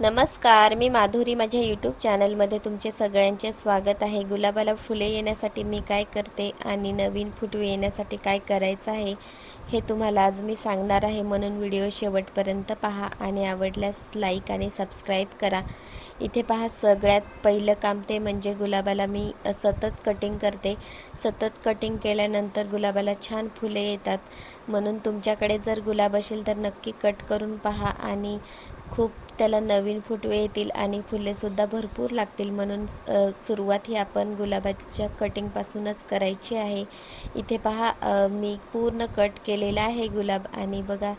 नमस्कार मी माधुरी माझ्या यूट्यूब चॅनलमध्ये तुमचे सगळ्यांचे स्वागत आहे. गुलाबाला फुले येण्यासाठी मी काय करते आणि नवीन फुटवे येण्यासाठी काय करायचं आहे हे तुम्हाला आज मी सांगणार आहे. म्हणून व्हिडिओ शेवटपर्यंत पहा आणि आवडल्यास लाईक आणि सबस्क्राईब करा. इथे पहा सगळ्यात पहिलं काम ते म्हणजे गुलाबाला मी सतत कटिंग करते. सतत कटिंग केल्यानंतर गुलाबाला छान फुले येतात. म्हणून तुमच्याकडे जर गुलाब असेल तर नक्की कट करून पहा आणि खूप त्याला नवीन फुटवे येतील आणि फुलेसुद्धा भरपूर लागतील. म्हणून सुरुवात ही आपण गुलाबाच्या कटिंगपासूनच करायची आहे. इथे पहा मी पूर्ण कट केलेला आहे गुलाब आणि बघा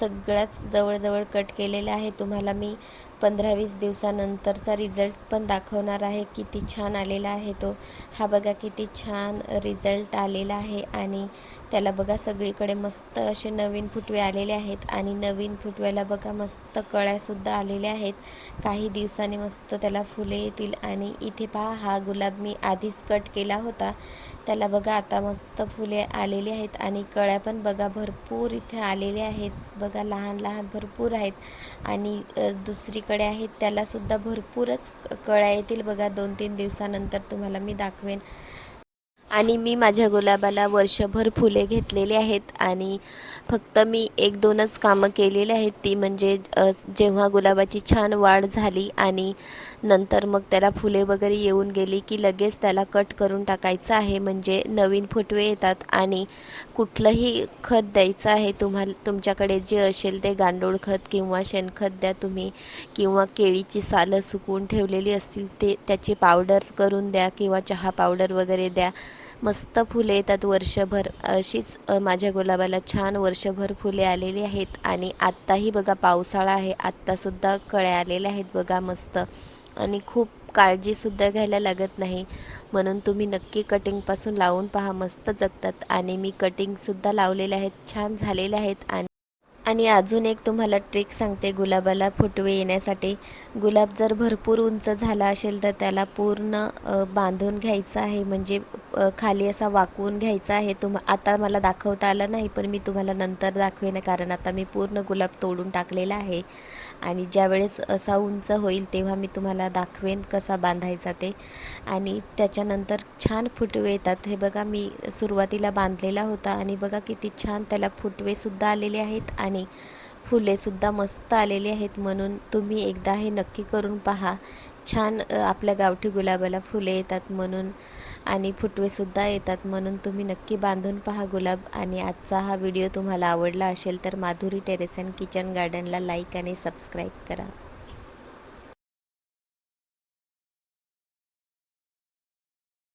सगळ्याच जवळजवळ कट केलेल्या आहे. तुम्हाला मी पंधरा वीस दिवसानंतरचा रिझल्ट पण दाखवणार आहे. किती छान आलेला आहे तो. हा बघा किती छान रिझल्ट आलेला आहे. आणि त्याला बघा सगळीकडे मस्त असे नवीन फुटवे आलेले आहेत आणि नवीन फुटव्याला बघा मस्त कळ्यासुद्धा आलेल्या आहेत. काही दिवसांनी मस्त त्याला फुले येतील आणि इथे पहा हा गुलाब मी आधीच कट केला होता. त्याला बघा आता मस्त फुले आलेली आहेत आणि कळ्या पण बघा भरपूर इथे आलेल्या आहेत. बघा लहान लहान भरपूर आहेत आणि दुसरीकडे आहेत. त्यालासुद्धा भरपूरच कळ्या येतील बघा दोन तीन दिवसानंतर तुम्हाला मी दाखवेन. आणि मी माझ्या गुलाबाला वर्षभर फुले घेतलेली आहेत आणि फक्त मी एक दोनच कामं केलेली आहेत. ती म्हणजे जेव्हा गुलाबाची छान वाढ झाली आणि नंतर मग त्याला फुले वगैरे येऊन गेली की लगेच त्याला कट करून टाकायचं आहे. म्हणजे नवीन फुटवे येतात आणि कुठलंही खत द्यायचं आहे तुम्हाला तुमच्याकडे जे असेल ते गांडूळ खत किंवा शेणखत द्या तुम्ही. किंवा केळीची सालं सुकवून ठेवलेली असतील ते त्याची पावडर करून द्या किंवा चहा पावडर वगैरे द्या. मस्त फुले येतात वर्षभर. अशीच माझ्या गुलाबाला छान वर्षभर फुले आलेली आहेत. आणि आत्ताही बघा पावसाळा आहे. आत्तासुद्धा कळ्या आलेल्या आहेत. बघा मस्त. आणि खूप काळजीसुद्धा घ्यायला लागत नाही. म्हणून तुम्ही नक्की कटिंगपासून लावून पहा मस्त जगतात. आणि मी कटिंगसुद्धा लावलेले आहेत छान झालेले आहेत. आणि आणि अजून एक तुम्हाला ट्रिक सांगते गुलाबाला फुटवे येण्यासाठी. गुलाब जर भरपूर उंच झाला असेल तर त्याला पूर्ण बांधून घ्यायचं आहे. म्हणजे खाली असा वाकवून घ्यायचा आहे. तुम आता मला दाखवता आलं नाही पण मी तुम्हाला नंतर दाखवेन कारण आता मी पूर्ण गुलाब तोडून टाकलेला आहे. आणि ज्यावेळेस असा उंच होईल तेव्हा मी तुम्हाला दाखवेन कसा बांधायचा ते. आणि त्याच्यानंतर छान फुटवे येतात. हे बघा मी सुरुवातीला बांधलेला होता आणि बघा किती छान त्याला फुटवेसुद्धा आलेले आहेत आणि फुलेसुद्धा मस्त आलेली आहेत म्हणून तुम्ही एकदा हे नक्की करून पहा. छान आपल्या गावठी गुलाबाला फुले येतात म्हणून. आणि फुटवेसुद्धा येतात म्हणून तुम्ही नक्की बांधून पहा गुलाब. आणि आजचा हा व्हिडिओ तुम्हाला आवडला असेल तर माधुरी टेरेस अँड किचन गार्डनला लाईक आणि सबस्क्राईब करा.